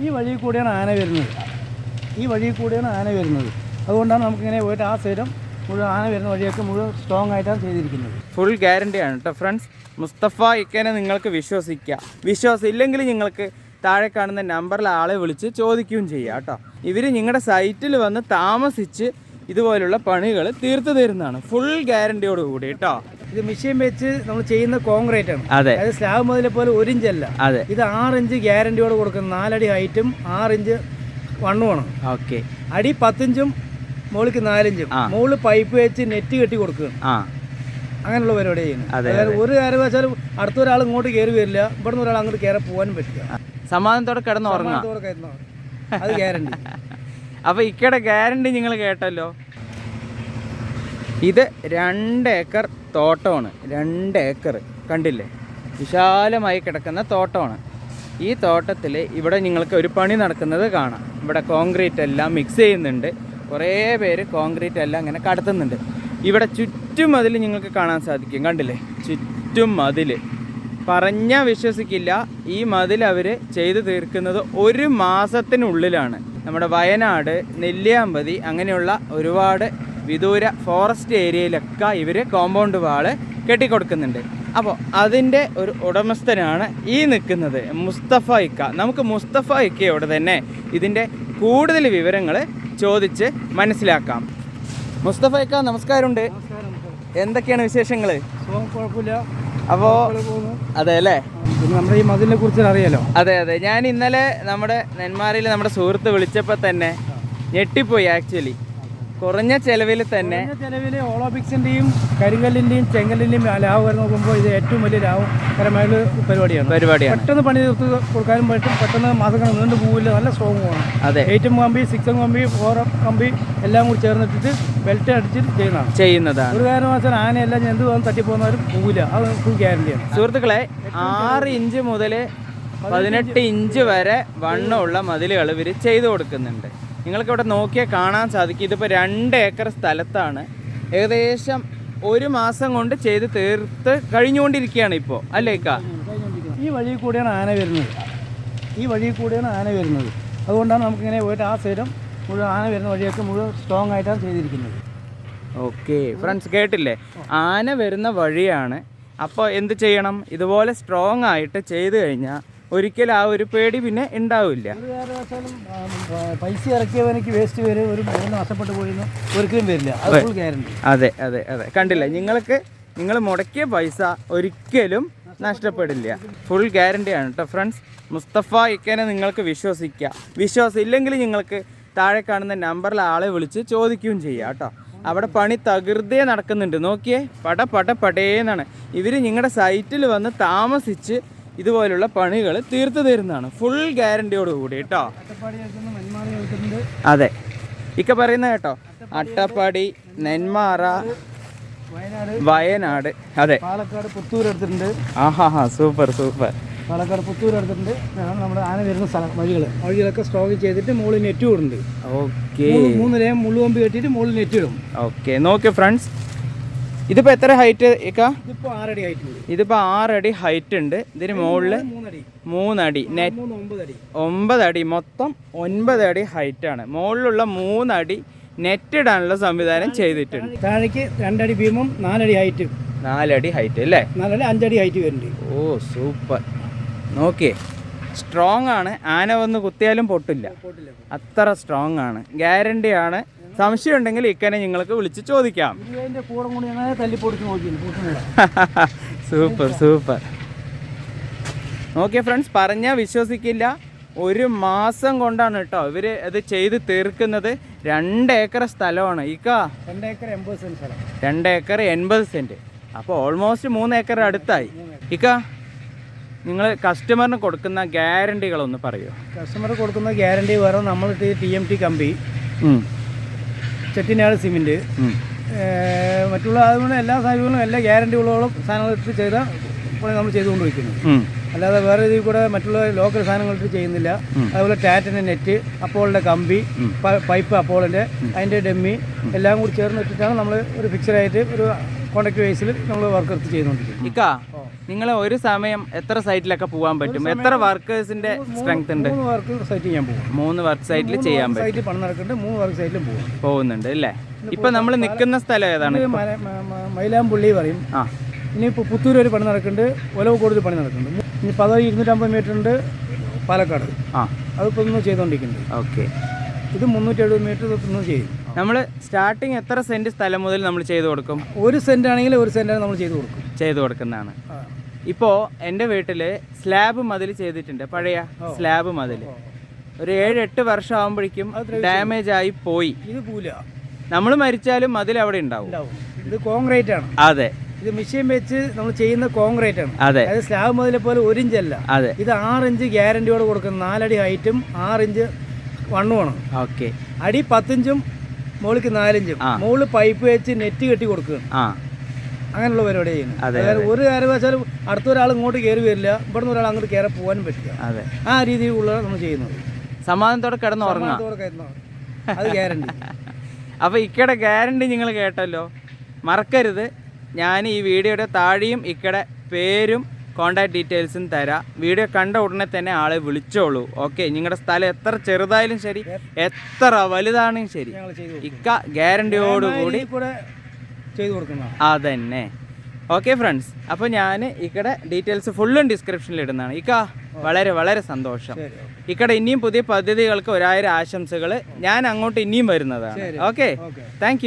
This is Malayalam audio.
ഈ വഴി കൂടിയാണ് ആന വരുന്നത്. ഈ വഴി കൂടിയാണ് ആന വരുന്നത്. അതുകൊണ്ടാണ് നമുക്കിങ്ങനെ പോയിട്ട് ആ സൈഡും മുഴുവൻ ആന വരുന്ന വഴിയൊക്കെ മുഴുവൻ സ്ട്രോങ് ആയിട്ടാണ് ചെയ്തിരിക്കുന്നത്. ഫുൾ ഗ്യാരണ്ടി ആണ് കേട്ടോ ഫ്രണ്ട്സ് മുസ്തഫ ഇക്കനെ നിങ്ങൾക്ക് വിശ്വസിക്കാം. വിശ്വാസം ഇല്ലെങ്കിൽ നിങ്ങൾക്ക് താഴെ കാണുന്ന നമ്പറിൽ ആളെ വിളിച്ച് ചോദിക്കുകയും ചെയ്യാം കേട്ടോ ഇവർ നിങ്ങളുടെ സൈറ്റിൽ വന്ന് താമസിച്ച് ഇതുപോലുള്ള പണികൾ തീർത്തു തരുന്നതാണ്. ഫുൾ ഗ്യാരണ്ടിയോട് കൂടി കേട്ടോ ഇത് മെഷീൻ വെച്ച് നമ്മൾ ചെയ്യുന്ന കോൺക്രീറ്റ് ആണ്. അതെ. അതായത് സ്ലാബ് മുതലെ പോലെ ഒരു ഇഞ്ച് അല്ല. അതെ. ഇത് ആറ് ഇഞ്ച് ഗ്യാരണ്ടിയോട് കൊടുക്കുന്ന നാലടി ഹൈറ്റും ആറ് ഇഞ്ച് വണ്ണുമാണ് ഓക്കെ. അടി പത്തിഞ്ചും മുകളിലേക്ക് നാലിഞ്ചും. മുകളിൽ പൈപ്പ് വെച്ച് നെറ്റ് കെട്ടി കൊടുക്കുകയാണ്. ആ. അങ്ങനെയുള്ള പരിപാടി ചെയ്യുന്നത് അതെ, അതായത് ഒരു കാരണവശാലും അടുത്ത ഒരാൾ ഇങ്ങോട്ട് കയറി വരില്ല. ഇവിടെ നിന്ന് ഒരാൾ അങ്ങോട്ട് കയറി പോകാനും പറ്റില്ല. സമാധാനത്തോടെ കിടന്ന് ഉറങ്ങാം. അത് ഗ്യാരണ്ടി അപ്പൊ ഇക്കയുടെ ഗ്യാരണ്ടി നിങ്ങൾ കേട്ടല്ലോ? ഇത് രണ്ട് ഏക്കർ തോട്ടമാണ്. രണ്ട് ഏക്കർ കണ്ടില്ലേ? വിശാലമായി കിടക്കുന്ന തോട്ടമാണ്. ഈ തോട്ടത്തിൽ ഇവിടെ നിങ്ങൾക്ക് ഒരു പണി നടക്കുന്നത് കാണാം. ഇവിടെ കോൺക്രീറ്റ് എല്ലാം മിക്സ് ചെയ്യുന്നുണ്ട്. കുറേ പേര് കോൺക്രീറ്റ് എല്ലാം ഇങ്ങനെ കടത്തുന്നുണ്ട്. ഇവിടെ ചുറ്റും മതിൽ നിങ്ങൾക്ക് കാണാൻ സാധിക്കും. കണ്ടില്ലേ? ചുറ്റും മതിൽ പറഞ്ഞാൽ വിശ്വസിക്കില്ല. ഈ മതിൽ അവർ ചെയ്തു തീർക്കുന്നത് ഒരു മാസത്തിനുള്ളിലാണ്. നമ്മുടെ വയനാട് നെല്ലിയാമ്പതി അങ്ങനെയുള്ള ഒരുപാട് വിദൂര ഫോറസ്റ്റ് ഏരിയയിലൊക്കെ ഇവർ കോമ്പൗണ്ട് വാൾ കെട്ടിക്കൊടുക്കുന്നുണ്ട്. അപ്പോൾ അതിന്റെ ഒരു ഉടമസ്ഥനാണ് ഈ നിൽക്കുന്നത് മുസ്തഫ ഇക്ക. നമുക്ക് മുസ്തഫ ഇക്കയോട് തന്നെ ഇതിന്റെ കൂടുതൽ വിവരങ്ങൾ ചോദിച്ച് മനസ്സിലാക്കാം. മുസ്തഫ ഇക്ക നമസ്കാരമുണ്ട്. എന്തൊക്കെയാണ് വിശേഷങ്ങൾ കുഴപ്പമില്ല. അപ്പോൾ. അതെ അല്ലേ? നമ്മുടെ ഈ മതിലിനെ കുറിച്ച് അറിയാലോ? അതെ അതെ. ഞാൻ ഇന്നലെ നമ്മുടെ നെന്മാറയിൽ നമ്മുടെ സുഹൃത്ത് വിളിച്ചപ്പോൾ തന്നെ ഞെട്ടിപ്പോയി ആക്ച്വലി കുറഞ്ഞ ചെലവിൽ തന്നെ കുറഞ്ഞ ചെലവിൽ ഓളോപിക്സിന്റെയും കരിങ്കല്ലിന്റെയും ചെങ്കല്ലിന്റെയും ലാഭം വരെ നോക്കുമ്പോൾ ഇത് ഏറ്റവും വലിയ ലാഭകരമായ ഒരു പരിപാടിയാണ്. പരിപാടിയാണ്. പെട്ടെന്ന് പണി തീർത്ത് കൊടുക്കാനും പറ്റും. പെട്ടെന്ന് മാസങ്ങൾ നീണ്ടു പോവില്ല. നല്ല സ്ട്രോങ് പോകണം അതെ. എയ്റ്റും കമ്പി സിക്സും കമ്പി ഫോർ കമ്പി എല്ലാം കൂടി ചേർന്നിട്ടിട്ട് ബെൽറ്റ് അടിച്ചിട്ട് ചെയ്യുന്നതാണ്. ചെയ്യുന്നതാണ്. ഒരു കാരണവശാൽ ആനയെല്ലാം എന്ത് വന്ന് തട്ടിപ്പോകുന്നവരും പോവില്ല. അത് ഫുൾ ഗ്യാരണ്ടിയാണ് സുഹൃത്തുക്കളെ ആറ് ഇഞ്ച് മുതൽ പതിനെട്ട് ഇഞ്ച് വരെ വണ്ണമുള്ള മതിലുകൾ ഇവർ ചെയ്തു കൊടുക്കുന്നുണ്ട്. നിങ്ങൾക്ക് ഇവിടെ നോക്കിയാൽ കാണാൻ സാധിക്കും. ഇതിപ്പോൾ രണ്ട് ഏക്കർ സ്ഥലത്താണ്. ഏകദേശം ഒരു മാസം കൊണ്ട് ചെയ്ത് തീർത്ത് കഴിഞ്ഞുകൊണ്ടിരിക്കുകയാണ് ഇപ്പോൾ അല്ലേ ഇക്ക? ഈ വഴി കൂടിയാണ് ആന വരുന്നത്. ഈ വഴി കൂടിയാണ് ആന വരുന്നത്. അതുകൊണ്ടാണ് നമുക്കിങ്ങനെ പോയിട്ട് ആ സൈഡും മുഴുവൻ ആന വരുന്ന വഴിയൊക്കെ മുഴുവൻ സ്ട്രോങ് ആയിട്ടാണ് ചെയ്തിരിക്കുന്നത്. ഓക്കെ. ഫ്രണ്ട്സ് കേട്ടില്ലേ? ആന വരുന്ന വഴിയാണ്. അപ്പോൾ എന്ത് ചെയ്യണം? ഇതുപോലെ സ്ട്രോങ് ആയിട്ട് ചെയ്തു കഴിഞ്ഞാൽ ഒരിക്കലും ആ ഒരു പേടി പിന്നെ ഉണ്ടാവില്ല. പൈസ ഇറക്കിയവനക്ക് വേസ്റ്റ് വരെ ഒരു നഷ്ടപ്പെട്ടു പോയിരുന്നു ഒരിക്കലും വരില്ല. അത് അതെ. അതെ അതെ കണ്ടില്ല? നിങ്ങൾക്ക് നിങ്ങൾ മുടക്കിയ പൈസ ഒരിക്കലും നഷ്ടപ്പെടില്ല. ഫുൾ ഗ്യാരണ്ടിയാണ് കേട്ടോ ഫ്രണ്ട്സ് മുസ്തഫ ഇക്കനെ നിങ്ങൾക്ക് വിശ്വസിക്കാം. വിശ്വാസം ഇല്ലെങ്കിൽ നിങ്ങൾക്ക് താഴെ കാണുന്ന നമ്പറിൽ ആളെ വിളിച്ച് ചോദിക്കുകയും ചെയ്യാം കേട്ടോ അവിടെ പണി തകൃതേ നടക്കുന്നുണ്ട്. നോക്കിയേ? പട പട പടേന്നാണ്. ഇവർ നിങ്ങളുടെ സൈറ്റിൽ വന്ന് താമസിച്ച് ഇതുപോലുള്ള പണികൾ തീർത്തു തരുന്നതാണ്. ഫുൾ ഗ്യാരണ്ടിയോട് കൂടി കേട്ടോ അതെ. ഇക്ക പറയുന്ന കേട്ടോ. അട്ടപ്പാടി നെന്മാറ വയനാട്. അതെ. പാലക്കാട് പുത്തൂർ എടുത്തിട്ടുണ്ട്. ആഹാ ഹാ സൂപ്പർ സൂപ്പർ പാലക്കാട് പുത്തൂർ എടുത്തിട്ടുണ്ട്. നമ്മുടെ ആന വരുന്ന സ്ഥലം വഴികൾ വഴികളൊക്കെ സ്റ്റോക്ക് ചെയ്തിട്ട് മുകളിൽ നെറ്റ് വിടുന്നുണ്ട് ഓക്കെ. മൂന്ന് ലയം മുള്ളുകൊമ്പ് കെട്ടിയിട്ട് മുകളിൽ നെറ്റ് ഇടും. ഓക്കെ. നോക്കിയോ ഫ്രണ്ട്സ് ഇതിപ്പോൾ എത്ര ഹൈറ്റ് ഇതിപ്പോ ആറടി ഹൈറ്റ് ഉണ്ട്. ഇതിന് മുകളിൽ മൂന്നടി. ഒമ്പത് അടി മൊത്തം ഒൻപത് അടി ആണ്. മുകളിലുള്ള മൂന്നടി നെറ്റ് ഇടാനുള്ള സംവിധാനം ചെയ്തിട്ടുണ്ട്. താഴേക്ക് രണ്ടടി ഭീമം നാലടി ഹൈറ്റ് നാലടി ഹൈറ്റ് അല്ലേ? നാലടി അഞ്ചടി ഹൈറ്റ് വരുന്നുണ്ട്. ഓ സൂപ്പർ നോക്കിയേ സ്ട്രോങ് ആണ്. ആന വന്ന് കുത്തിയാലും പൊട്ടില്ല. അത്ര സ്ട്രോങ് ആണ്. ഗ്യാരണ്ടി ആണ് സംശയം ഉണ്ടെങ്കിൽ ഇക്കനെ നിങ്ങൾക്ക് വിളിച്ച് ചോദിക്കാം. Super super. നോക്കിയ ഫ്രണ്ട്സ് പറഞ്ഞാൽ വിശ്വസിക്കില്ല. ഒരു മാസം കൊണ്ടാണ് കേട്ടോ ഇവർ അത് ചെയ്ത് തീർക്കുന്നത്. രണ്ട് ഏക്കർ സ്ഥലമാണ്. ഇക്ക? രണ്ടേക്കർ എൺപത് സെന്റ് സ്ഥലം. രണ്ട് ഏക്കർ എൺപത് സെന്റ്. അപ്പോൾ ഓൾമോസ്റ്റ് മൂന്ന് ഏക്കർ അടുത്തായി. ഇക്ക നിങ്ങൾ കസ്റ്റമറിന് കൊടുക്കുന്ന ഗ്യാരണ്ടികളൊന്ന് പറയുമോ കസ്റ്റമർ കൊടുക്കുന്ന ഗ്യാരണ്ടി വേറെ നമ്മൾ ടി എം ടി കമ്പി ചെട്ടിനാട് സിമെന്റ് മറ്റുള്ള അതുകൊണ്ട് എല്ലാ സാധനങ്ങളും എല്ലാ ഗ്യാരണ്ടി ഗ്യാരണ്ടികളോളം സാധനങ്ങൾ ഇട്ട് ചെയ്ത പണി നമ്മൾ ചെയ്തുകൊണ്ടിരിക്കുന്നു. അല്ലാതെ വേറെ രീതിയിൽ കൂടെ മറ്റുള്ള ലോക്കൽ സാധനങ്ങൾ ചെയ്യുന്നില്ല. അതുപോലെ ടാറ്റിന്റെ നെറ്റ് അപ്പോളിന്റെ കമ്പി പൈപ്പ് അപ്പോളിന്റെ അതിന്റെ ഡെമ്മി എല്ലാം കൂടി ചേർന്ന് ഇട്ടിട്ടാണ് നമ്മൾ ഒരു ഫിക്സഡായിട്ട് ഒരു കോൺട്രാക്ട് ബേസിൽ നമ്മൾ വർക്ക് എടുത്ത് ചെയ്തുകൊണ്ടിരിക്കും ഇക്ക നിങ്ങൾ ഒരു സമയം എത്ര സൈറ്റിലൊക്കെ പോകാൻ പറ്റും? എത്ര വർക്കേഴ്സിന്റെ സ്ട്രെങ്ത് ഉണ്ട്? മൂന്ന് വർക്ക് സൈറ്റ് ചെയ്യാൻ പോകും. മൂന്ന് വർക്ക് സൈറ്റിൽ ചെയ്യാൻ പറ്റും. സൈറ്റ് പണം നടക്കുന്നുണ്ട് മൂന്ന് വർക്ക് സൈറ്റിലും പോകും. പോകുന്നുണ്ട് അല്ലേ? ഇപ്പൊ നമ്മൾ നിൽക്കുന്ന സ്ഥലം ഏതാണ് ഇത് മല- മ- മ- മൈലാമ്പുള്ളി പറയും. ആ. ഇനി ഇപ്പൊ പുത്തൂർ ഒരു പണി നടക്കുന്നുണ്ട് ഒലവക്കോട് ഒരു പണി നടക്കുന്നുണ്ട്. ഇനി പതിവ് ഇരുന്നൂറ്റമ്പത് മീറ്റർ ഉണ്ട് പാലക്കാട്. ആ. അതിപ്പോൾ ഇപ്പൊ ചെയ്തുകൊണ്ടിരിക്കുന്നുണ്ട്. ഓക്കെ. ഇത് മുന്നൂറ്റി എഴുപത് മീറ്റർ ഇന്ന് ചെയ്യും. നമ്മൾ സ്റ്റാർട്ടിങ് എത്ര സെന്റ് സ്ഥലം മുതൽ നമ്മൾ ചെയ്തു കൊടുക്കും? ഒരു സെന്റ് ആണെങ്കിൽ ഒരു സെന്റ് നമ്മൾ ചെയ്തു കൊടുക്കും. ചെയ്തു കൊടുക്കുന്നതാണ്. ഇപ്പോ ഇപ്പോൾ എന്റെ വീട്ടിൽ സ്ലാബ് മതിൽ ചെയ്തിട്ടുണ്ട്. പഴയ സ്ലാബ് മതിൽ. ഒരു ഏഴ് എട്ട് വർഷം ആകുമ്പോഴേക്കും ഡാമേജ് ആയി പോയി. ഇത് പൂല. നമ്മൾ മരിച്ചാലും മതിൽ അവിടെ ഉണ്ടാവും. ഇത് കോൺക്രീറ്റ് ആണ്. അതെ. ഇത് മെഷീൻ വെച്ച് നമ്മൾ ചെയ്യുന്ന കോൺക്രീറ്റ് ആണ്. അതെ. അതായത് സ്ലാബ് മതിലെ പോലെ ഒരു ഇഞ്ചല്ല അതെ. ഇത് ആറ് ഇഞ്ച് ഗ്യാരണ്ടിയോട് കൊടുക്കുന്ന നാലടി ഹൈറ്റും ആറ് ഇഞ്ച് വണ്ണുമാണ്. ഓക്കെ. അടി പത്തിഞ്ചും മുകളിലേക്ക് നാലിഞ്ചും. മോൾ പൈപ്പ് വെച്ച് നെറ്റ് കെട്ടി കൊടുക്കുകയാണ് ആ. അങ്ങനെയുള്ള പരിപാടി ചെയ്യുന്നത് അതെ, അതായത് ഒരു അടുത്ത ഒരാൾ ഇങ്ങോട്ട് കയറി വരില്ല. ഇവിടെ നിന്ന് ഒരാൾ അങ്ങോട്ട് കയറി പോകാനും പറ്റില്ല. ആ രീതിയിലുള്ള നമ്മൾ ചെയ്യുന്നത്. സമാധാനത്തോടെ കിടന്ന് ഉറങ്ങാം. അത് ഗ്യാരണ്ടി അപ്പോൾ ഇക്കടെ ഗ്യാരണ്ടി നിങ്ങൾ കേട്ടല്ലോ. മറക്കരുത്. ഞാൻ ഈ വീഡിയോയുടെ താഴെയും ഇക്കടെ പേരും കോണ്ടാക്ട് ഡീറ്റെയിൽസും തരാം. വീഡിയോ കണ്ട ഉടനെ തന്നെ ആളെ വിളിച്ചോളൂ. ഓക്കെ നിങ്ങളുടെ സ്ഥലം എത്ര ചെറുതായാലും ശരി എത്ര വലുതാണെങ്കിലും ശരി. ഇക്ക ഗ്യാരണ്ടിയോടുകൂടി കൂടി ചെയ്തു കൊടുക്കുന്നതാണ് അതന്നെ. ഓക്കെ ഫ്രണ്ട്സ് അപ്പോൾ ഞാൻ ഇക്കടെ ഡീറ്റെയിൽസ് ഫുള്ളും ഡിസ്ക്രിപ്ഷനിൽ ഇടുന്നതാണ്. ഇക്ക വളരെ വളരെ സന്തോഷം. ഇക്കടെ ഇനിയും പുതിയ പദ്ധതികൾക്ക് ഒരായിരം ആശംസകൾ ഞാൻ അങ്ങോട്ട് ഇനിയും വരുന്നതാണ്. ഓക്കെ. താങ്ക്